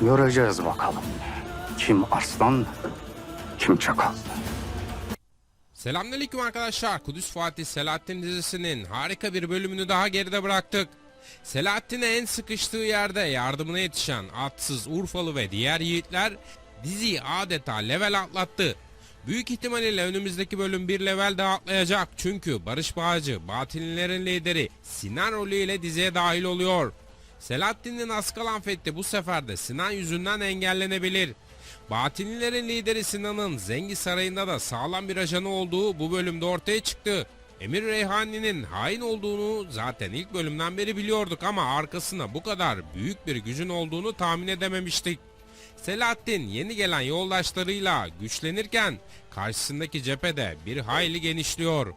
Göreceğiz bakalım. Kim aslan, kim çakal. Selamünaleyküm arkadaşlar. Kudüs Fatih Selahattin dizisinin harika bir bölümünü daha geride bıraktık. Selahattin'e en sıkıştığı yerde yardımına yetişen atsız Urfalı ve diğer yiğitler diziyi adeta level atlattı. Büyük ihtimalle önümüzdeki bölüm bir level daha atlayacak çünkü Barış Bağcı, Batinilerin lideri Sinan rolüyle diziye dahil oluyor. Selahattin'in Askalan fethi bu sefer de Sinan yüzünden engellenebilir. Batinilerin lideri Sinan'ın Zengi Sarayı'nda da sağlam bir ajanı olduğu bu bölümde ortaya çıktı. Emir Reyhani'nin hain olduğunu zaten ilk bölümden beri biliyorduk ama arkasında bu kadar büyük bir gücün olduğunu tahmin edememiştik. Selahattin yeni gelen yoldaşlarıyla güçlenirken karşısındaki cephede bir hayli genişliyor.